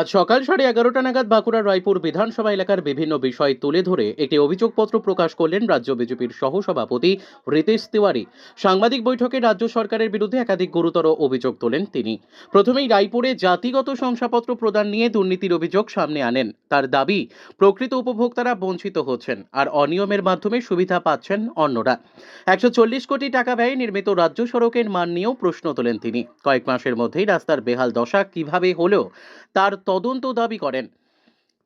আজ সকাল সাড়ে এগারোটা নাগাদ বাঁকুড়ার রায়পুর বিধানসভা এলাকার বিভিন্ন বিষয় তুলে ধরে একটি অভিযোগপত্র প্রকাশ করলেন রাজ্য বিজেপির সহসভাপতি রিতেশ তিওয়ারি। সাংবাদিক বৈঠকে রাজ্য সরকারের বিরুদ্ধে একাধিক গুরুতর অভিযোগ তোলেন তিনি। প্রথমেই রায়পুরে জাতিগত শংসাপত্র প্রদান নিয়ে দুর্নীতির অভিযোগ সামনে আনেন। তার দাবি, প্রকৃত উপভোক্তারা বঞ্চিত হচ্ছেন আর অনিয়মের মাধ্যমে সুবিধা পাচ্ছেন অন্যরা। একশো চল্লিশ কোটি টাকা ব্যয়ে নির্মিত রাজ্য সড়কের মান নিয়েও প্রশ্ন তোলেন তিনি। কয়েক মাসের মধ্যেই রাস্তার বেহাল দশা কীভাবে হলেও তার তদন্ত দাবি করেন।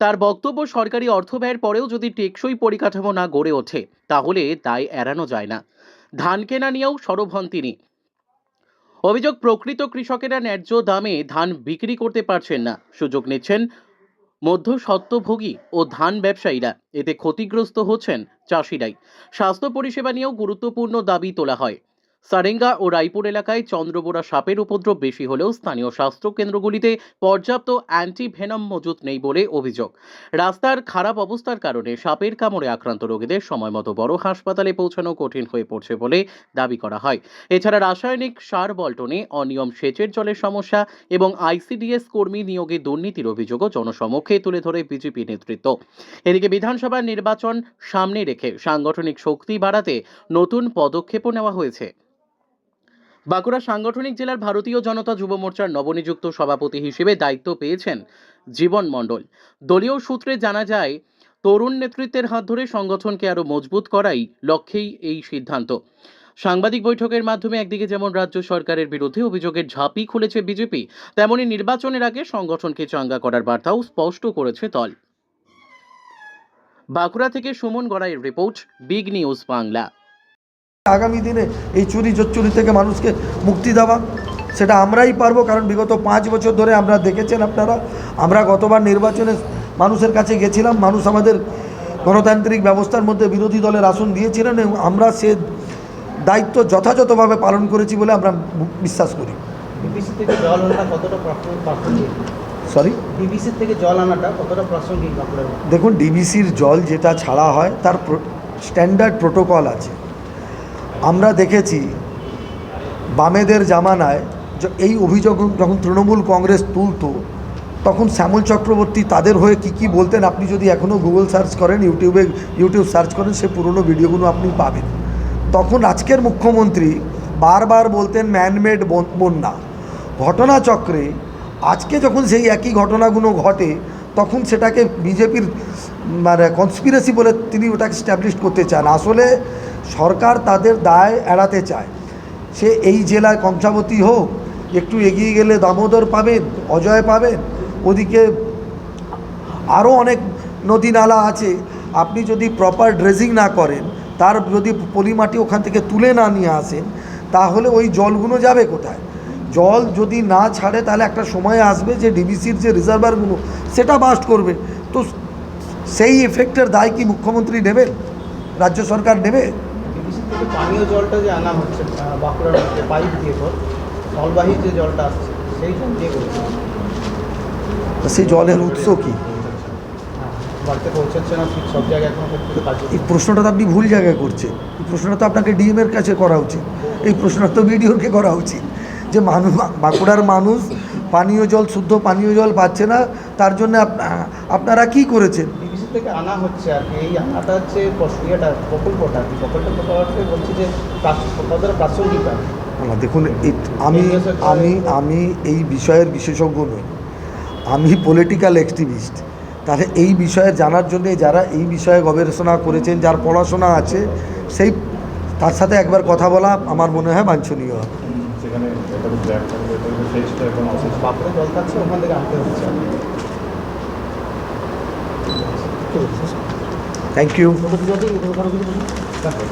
তার বক্তব্য সরকারি অর্থ ব্যয়ের পরেও যদি টেকসই পরিকাঠামো না গড়ে ওঠে, তাহলে দায় এড়ানো যায় না। ধান কেনা নিয়েও সরব হন তিনি। অভিযোগ, প্রকৃত কৃষকেরা ন্যায্য দামে ধান বিক্রি করতে পারছেন না। সুযোগ নিচ্ছেন মধ্য সত্ত্বভোগী ও ধান ব্যবসায়ীরা। এতে ক্ষতিগ্রস্ত হচ্ছেন চাষিরাই। স্বাস্থ্য পরিষেবা নিয়েও গুরুত্বপূর্ণ দাবি তোলা হয়। সারেঙ্গা ও রায়পুর এলাকায় চন্দ্রবোরা সাপের উপদ্রব বেশি হলেও স্থানীয় স্বাস্থ্য কেন্দ্রগুলিতে পর্যাপ্ত অ্যান্টিভেনম মজুত নেই বলে অভিযোগ। রাস্তার খারাপ অবস্থার কারণে সাপের কামড়ে আক্রান্ত রোগীদের সময়মতো বড় হাসপাতালে পৌঁছানো কঠিন হয়ে পড়ছে বলে দাবি করা হয়। এছাড়া রাসায়নিক সার বল্টনে অনিয়ম সেচের জলের সমস্যা এবং আইসিডিএস কর্মী নিয়োগে দুর্নীতির অভিযোগও জনসমক্ষে তুলে ধরে বিজেপি নেতৃত্ব। এদিকে বিধানসভা নির্বাচন সামনে রেখে সাংগঠনিক শক্তি বাড়াতে নতুন পদক্ষেপও নেওয়া হয়েছে। বাঁকুড়া সাংগঠনিক জেলার ভারতীয় জনতা যুব মোর্চার নবনিযুক্ত সভাপতি হিসেবে দায়িত্ব পেয়েছেন জীবন মণ্ডল। দলীয় সূত্রে জানা যায়, তরুণ নেতৃত্বের হাত ধরে সংগঠনকে আরও মজবুত করাই লক্ষ্যেই এই সিদ্ধান্ত। সাংবাদিক বৈঠকের মাধ্যমে একদিকে যেমন রাজ্য সরকারের বিরুদ্ধে অভিযোগের ঝাঁপি খুলেছে বিজেপি, তেমনি নির্বাচনের আগে সংগঠনকে চাঙ্গা করার বার্তাও স্পষ্ট করেছে দল। বাঁকুড়া থেকে সুমন গড়াইয়ের রিপোর্ট, বিগ নিউজ বাংলা। আগামী দিনে এই চুরি চুরি থেকে মানুষকে মুক্তি দেওয়া সেটা আমরাই পারব কারণ বিগত পাঁচ বছর ধরে আমরা দেখেছেন আপনারা আমরা গতবার নির্বাচনে মানুষের কাছে গেছিলাম মানুষ আমাদের গণতান্ত্রিক ব্যবস্থার মধ্যে বিরোধী দলের আসন দিয়েছিলেন এবং আমরা সে দায়িত্ব যথাযথভাবে পালন করেছি বলে আমরা বিশ্বাস করি। সরি ডিবিসি থেকে জল আনাটা কতটা প্রাসঙ্গিক দেখুন ডিবিসির জল যেটা ছাড়া হয় তার স্ট্যান্ডার্ড প্রোটোকল আছে। আমরা দেখেছি বামেদের জামানায় এই অভিযোগ যখন তৃণমূল কংগ্রেস তুলতো, তখন শ্যামল চক্রবর্তী তাদের হয়ে কি কি বলতেন আপনি যদি এখনও গুগল সার্চ করেন, ইউটিউবে ইউটিউব সার্চ করেন, সে পুরনো ভিডিওগুলো আপনি পাবেন। তখন আজকের মুখ্যমন্ত্রী বারবার বলতেন ম্যানমেড বন্যা। ঘটনাচক্রে আজকে যখন সেই একই ঘটনাগুলো ঘটে, তখন সেটাকে বিজেপির মানে কনস্পিরেসি বলে তিনি ওটাকে স্ট্যাবলিশ করতে চান। আসলে সরকার তাদের দায় এড়াতে চায়। সে এই জেলায় কংসাবতী হোক, একটু এগিয়ে গেলে দামোদর পাবেন, অজয় পাবেন, ওদিকে আরও অনেক নদী নালা আছে। আপনি যদি প্রপার ড্রেজিং না করেন, তার যদি পলিমাটি ওখান থেকে তুলে না নিয়ে আসেন, তাহলে ওই জলগুলো যাবে কোথায়? জল যদি না ছাড়ে, তাহলে একটা সময় আসবে যে ডিবিসির যে রিজার্ভারগুলো সেটা বাস্ট করবে। তো সেই এফেক্টের দায় কি মুখ্যমন্ত্রী নেবেন? রাজ্য সরকার নেবে? পানীয় জলটা যে আনা হচ্ছে বাঁকুড়ার মধ্যে পাইপ দিয়ে পর জলবাহী যে জলটা আসছে সেই জল দিয়ে করছে। সেই জলের উৎস কি? হ্যাঁ এই প্রশ্নটা তো আপনি ভুল জায়গায় করছেন। এই প্রশ্নটা তো আপনাকে ডিএমের কাছে করা উচিত। এই প্রশ্নটা তো বিডিওকে করা উচিত। যে মানুষ বাঁকুড়ার মানুষ পানীয় জল শুদ্ধ পানীয় জল পাচ্ছে না তার জন্য আপনারা কি করেছেন? থেকে আনা হচ্ছে আর কি এই আনাটা হচ্ছে ইয়েটা প্রকল্পটা আর কি। প্রকল্প প্রকল্পে বলছি যে প্রাস- কতটা প্রাসঙ্গিক না, দেখুন আমি আমি আমি এই বিষয়ের বিশেষজ্ঞ নই। আমি পলিটিক্যাল অ্যাক্টিভিস্ট তাহলে এই বিষয়ে জানার জন্য যারা এই বিষয়ে গবেষণা করেছেন যার পড়াশোনা আছে সেই তার সাথে একবার কথা বলা আমার মনে হয় বাঞ্ছনীয়। হবে সেখানে থ্যাংক ইউ দেখো।